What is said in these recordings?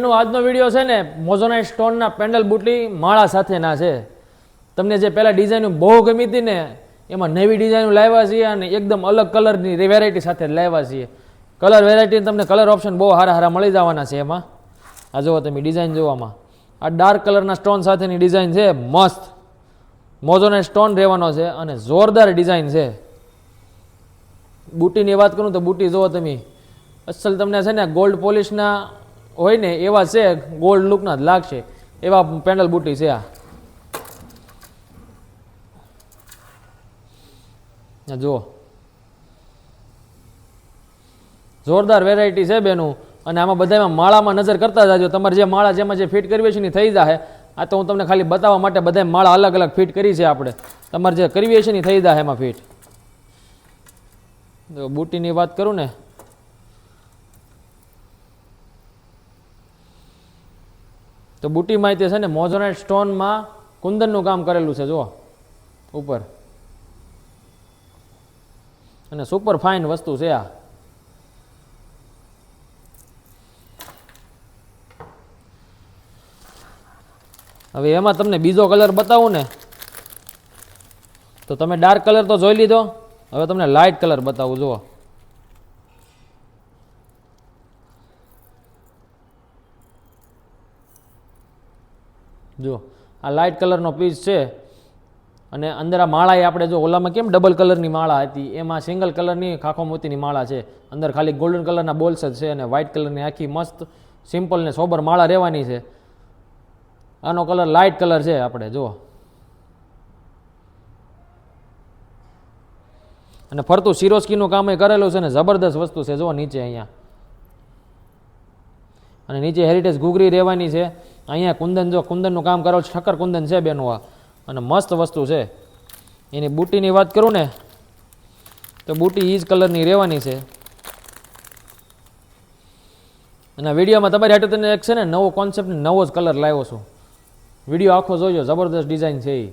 એનો આજનો વીડિયો છે ને મોઝોનાઇટ સ્ટોનના પેન્ડલ બુટલી માળા સાથેના છે. તમને જે પહેલાં ડિઝાઇન બહુ ગમી હતી ને, એમાં નવી ડિઝાઇન લાવ્યા છીએ અને એકદમ અલગ કલરની વેરાયટી સાથે લાવ્યા છીએ. કલર વેરાયટી તમને કલર ઓપ્શન બહુ સારા સારા મળી જવાના છે એમાં. આ જુઓ તમે ડિઝાઇન જોવામાં. આ ડાર્ક કલરના સ્ટોન સાથેની ડિઝાઇન છે, મસ્ત. મોઝોનાઇટ સ્ટોન રહેવાનો છે અને જોરદાર ડિઝાઇન છે. બુટીની વાત કરું તો બુટી જુઓ તમે. અસલ તમને છે ને ગોલ્ડ પોલિશના હોય ને એવા છે ગોલ્ડ લુકના જ લાગશે. એવા પેન્ડલ બુટી છે આ. જુઓ. જોરદાર વેરાયટી છે બેનું. અને આમાં બધામાં માળામાં નજર કરતા જાજો. તમારે જે માળા જેમાં જે ફિટ કરવી છે ને થઈ જાય આ તો હું તમને ખાલી બતાવવા માટે બધા માળા અલગ અલગ ફિટ કરી છે આપણે. તમારે જે કરવી છે ને થઈ જાય એમાં ફિટ બુટીની વાત કરું ને તો બુટી માહિતી છે ને, મોઝોનાઇટ સ્ટોનમાં કુંદનનું કામ કરેલું છે, જુઓ. ઉપર. અને સુપર ફાઇન વસ્તુ છે આ. હવે એમાં તમને બીજો કલર બતાવું ને, તો તમે ડાર્ક કલર તો જોઈ લીધો. હવે તમને લાઇટ કલર બતાવું, જુઓ. જો આ લાઇટ કલરનો પીસ છે અને અંદર આ માળા એ આપણે જો ઓલામાં કેમ ડબલ કલરની માળા હતી, એમાં સિંગલ કલરની ખાખો મોતીની માળા છે. અંદર ખાલી ગોલ્ડન કલરના બોલ્સ જ છે અને વ્હાઇટ કલરની આખી મસ્ત સિમ્પલ ને સોબર માળા રહેવાની છે. આનો કલર લાઇટ કલર છે આપણે, જુઓ. અને ફરતું સિરોસ્કીનું કામ એ કરેલું છે ને જબરદસ્ત વસ્તુ છે, જુઓ નીચે અહીંયા. અને નીચે હેરિટેજ ઘૂઘરી રહેવાની છે. અહીંયા કુંદન જો, કુંદનનું કામ કરો છે, ઠક્કર કુંદન છે બેનું આ. અને મસ્ત વસ્તુ છે. એની બુટીની વાત કરું ને, તો બુટી ઈ જ કલરની રહેવાની છે. અને વિડીયોમાં તમારી હાટે તને એક છે ને, નવો કોન્સેપ્ટ નવો જ કલર લાવ્યો છું. વીડિયો આખો જોજો, જબરદસ્ત ડિઝાઇન છે એ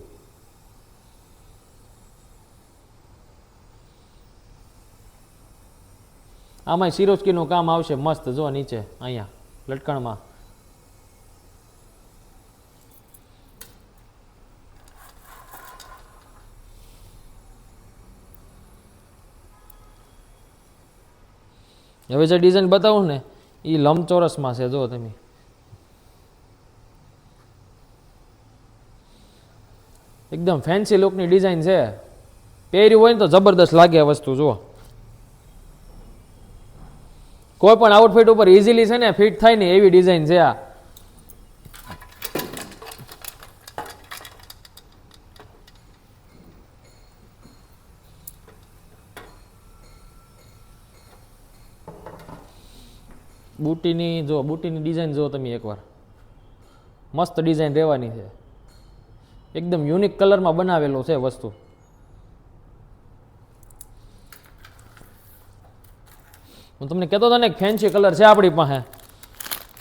આમાં સિરોસ્કીનું કામ આવશે મસ્ત, જો નીચે, અહીંયા, લટકણમાં. હવે જે ડિઝાઇન બતાવું ને એ લંબચોરસમાં છે જો તમે. એકદમ ફેન્સી લુકની ડિઝાઇન છે. પહેર્યું હોય ને તો જબરદસ્ત લાગે વસ્તુ, જુઓ. કોઈ પણ આઉટફિટ ઉપર ઇઝીલી છે ને ફિટ થાય ને એવી ડિઝાઇન છે આ. બુટીની જો, બુટીની ડિઝાઇન જો તમે એકવાર. મસ્ત ડિઝાઇન રહેવાની છે. એકદમ યુનિક કલરમાં બનાવેલો છે વસ્તુ. હું તમને કહેતો હતો ને ફેન્સી કલર છે આપણી પાસે.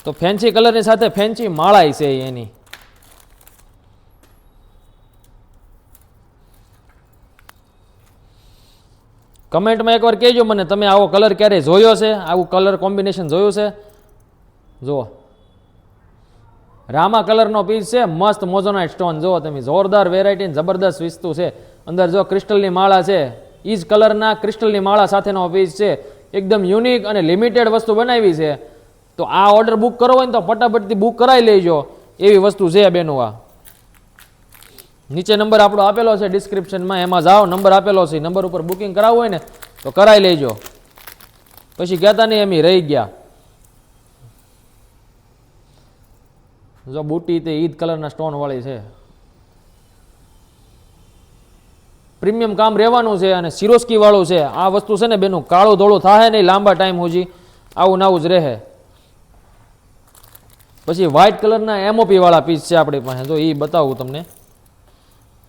તો ફેન્સી કલરની સાથે ફેન્સી માળાઈ છે એની. કમેન્ટમાં એકવાર કહેજો મને, તમે આવો કલર ક્યારેય જોયો છે? આવું કલર કોમ્બિનેશન જોયું છે? જુઓ. રામા કલરનો પીસ છે, મસ્ત મોઝોનાઇટ સ્ટોન. જુઓ તમે, જોરદાર વેરાયટી જબરદસ્ત વસ્તુ છે. અંદર જો ક્રિસ્ટલની માળા છે એ જ કલરના ક્રિસ્ટલની માળા સાથેનો પીસ છે. એકદમ યુનિક અને લિમિટેડ વસ્તુ બનાવી છે. તો આ ઓર્ડર બુક કરવો હોય ને તો ફટાફટથી બુક કરાવી લેજો. એવી વસ્તુ છે બેનું આ. નીચે નંબર આપણો આપેલો છે ડિસ્ક્રિપ્શનમાં, એમાં જાઓ, નંબર આપેલો છે, નંબર ઉપર બુકિંગ કરાવવું હોય ને, તો કરાવી લેજો. પછી કહેતા નહીં એમ રહી ગયા. જો બુટી તે ઈદ કલરના સ્ટોનવાળી છે. પ્રીમિયમ કામ રહેવાનું છે અને સિરોસ્કીવાળું છે. આ વસ્તુ છે ને બેનું, કાળું ધોળું થાય નહીં, લાંબા ટાઈમ સુધી આવું નાવું જ રહે. પછી વ્હાઇટ કલરના એમઓપી વાળા પીસ છે આપણી પાસે. જો એ બતાવું તમને.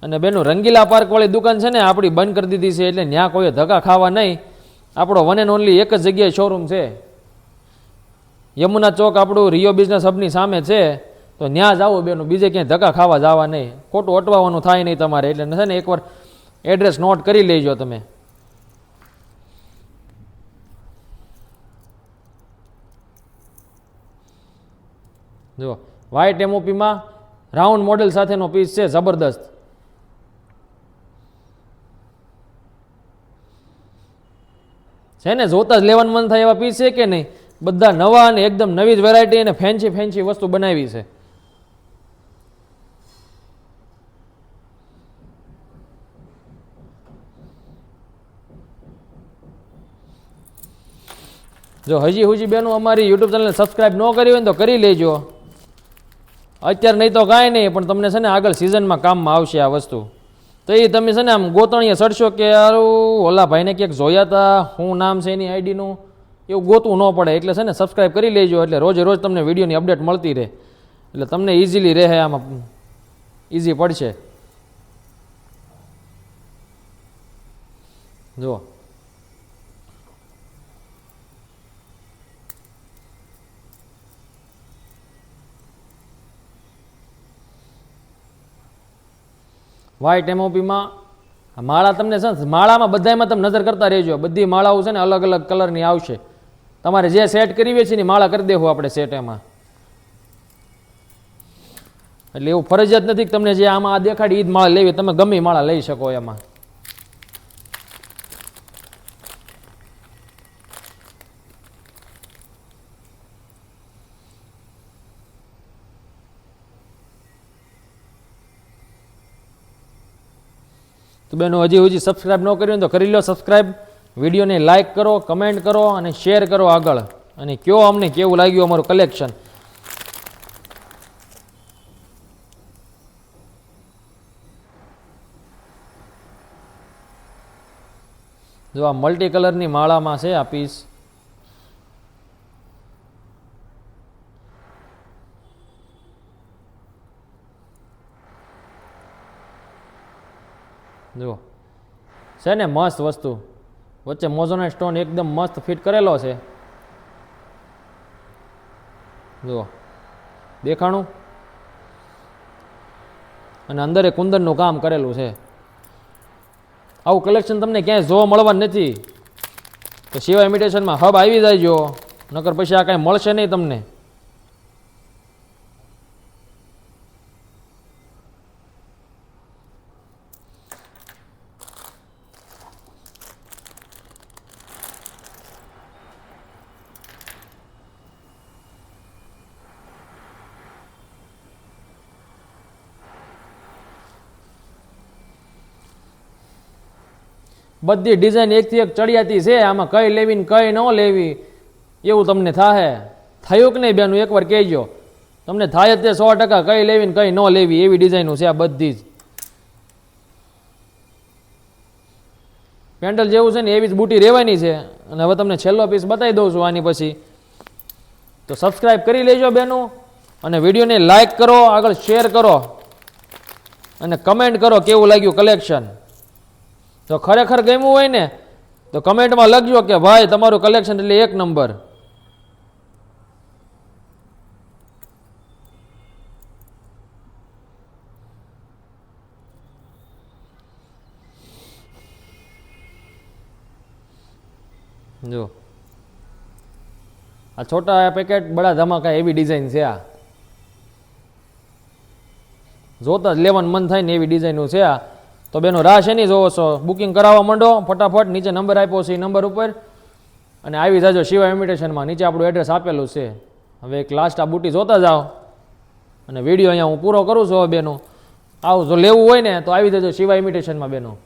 અને બેનું રંગીલા પાર્ક વાળી દુકાન છે ને આપણી બંધ કરી દીધી છે એટલે ત્યાં કોઈ ધક્કા ખાવા નહીં. આપણો વન એન્ડ ઓનલી એક જ જગ્યાએ શોરૂમ છે. યમુના ચોક આપણું રિયો બિઝનેસ હબની સામે છે. તો ત્યાં જાવું બેનું, બીજે ક્યાંય ધક્કા ખાવા જવા નહીં. ખોટું અટવાવાનું થાય નહીં તમારે, એટલે છે ને એકવાર એડ્રેસ નોટ કરી લેજો તમે. જો વ્હાઇટ એમઓપીમાં રાઉન્ડ મોડેલ સાથેનો પીસ છે, જબરદસ્ત. છે ને? જોતા જ લેવાનું મન થાય એવા પીસ છે કે નહીં? બધા નવા અને એકદમ નવી જ વેરાયટી અને ફેન્સી ફેન્સી વસ્તુ બનાવી છે. જો હજી હુજી બેનું અમારી યુટ્યુબ ચેનલને સબસ્ક્રાઇબ ન કરી હોય ને તો કરી લેજો. અત્યારે નહીં તો કાંઈ નહીં, પણ તમને છે ને આગળ સિઝનમાં કામમાં આવશે આ વસ્તુ. તો એ તમે છે ને આમ ગોતણીએ સડશો કે યારું ઓલા ભાઈને ક્યાંક જોયા હતા શું નામ છે એની આઈડીનું એવું ગોતવું ન પડે. એટલે છે ને સબસ્ક્રાઈબ કરી લેજો, એટલે રોજે રોજ તમને વિડીયોની અપડેટ મળતી રહે. એટલે તમને ઇઝીલી રહે આમાં ઇઝી પડશે. જુઓ. વ્હાઇટ એમઓપીમાં માળા તમને છે માળામાં બધામાં તમે નજર કરતા રહેજો. બધી માળાઓ છે ને અલગ અલગ કલરની આવશે. તમારે જે સેટ કરવી છે ને માળા કરી દેવું આપણે સેટ એમાં. એટલે એવું ફરજિયાત નથી તમને જે આમાં આ દેખાડી એ જ માળા લેવી તમે ગમે માળા લઈ શકો એમાં. તો બેનો, હજી હજી સબસ્ક્રાઈબ ન કર્યું તો કરી લો સબસ્ક્રાઈબ વિડીયોને લાઇક કરો કમેન્ટ કરો અને શેર કરો આગળ. અને કયો અમને કેવું લાગ્યું અમારું કલેક્શન જો આ મલ્ટી કલરની માળામાં છે આ પીસ જુઓ. છે ને મસ્ત વસ્તુ. વચ્ચે મોઝોના સ્ટોન એકદમ મસ્ત ફિટ કરેલો છે. જુઓ. દેખાણું? અને અંદર એ કુંદનનું કામ કરેલું છે. આવું કલેક્શન તમને ક્યાંય જોવા મળવાનું નથી. તો સિવાય ઇમિટેશનમાં હબ આવી જાય જો નકર પછી આ કાંઈ મળશે નહીં તમને. બધી ડિઝાઇન એકથી એક ચડિયાતી છે, આમાં કઈ લેવી ને કઈ ન લેવી, એવું તમને થાહે? થયું કે નહીં બેનું એકવાર કહેજો. તમને થાય તે સો ટકા કઈ લેવી ને કઈ ન લેવી, એવી ડિઝાઇનો છે આ બધી જ. પેન્ડલ જેવું છે ને એવી જ બુટી રહેવાની છે. અને હવે તમને છેલ્લો પીસ બતાવી દઉં છું આની પછી. તો સબસ્ક્રાઇબ કરી લેજો બેનું, અને વિડીયોને લાઈક કરો, આગળ શેર કરો, અને કમેન્ટ કરો કેવું લાગ્યું કલેક્શન જો ખરેખર ગમ્યું હોય ને, તો કમેન્ટમાં લખજો કે ભાઈ, તમારું કલેક્શન એટલે એક નંબર જો. આ છોટા પેકેટ બડા ધમાકા એવી ડિઝાઇન છે આ. જોતા જ લેવાનું મન થાય ને એવી ડિઝાઇનો છે આ. તો બેનો રાહ છે નહીં જોવો છો? બુકિંગ કરાવવા માંડો, ફટાફટ નીચે નંબર આપ્યો છે એ નંબર ઉપર. અને આવી જાજો શિવા ઇન્વિટેશનમાં નીચે આપણું એડ્રેસ આપેલું છે. હવે એક લાસ્ટ આ બુટી જોતા જાઓ. અને વીડિયો અહીંયા હું પૂરો કરું છું હવે બેનો. આવું જો લેવું હોય ને, તો આવી જજો શિવા ઇમિટેશનમાં બેનો.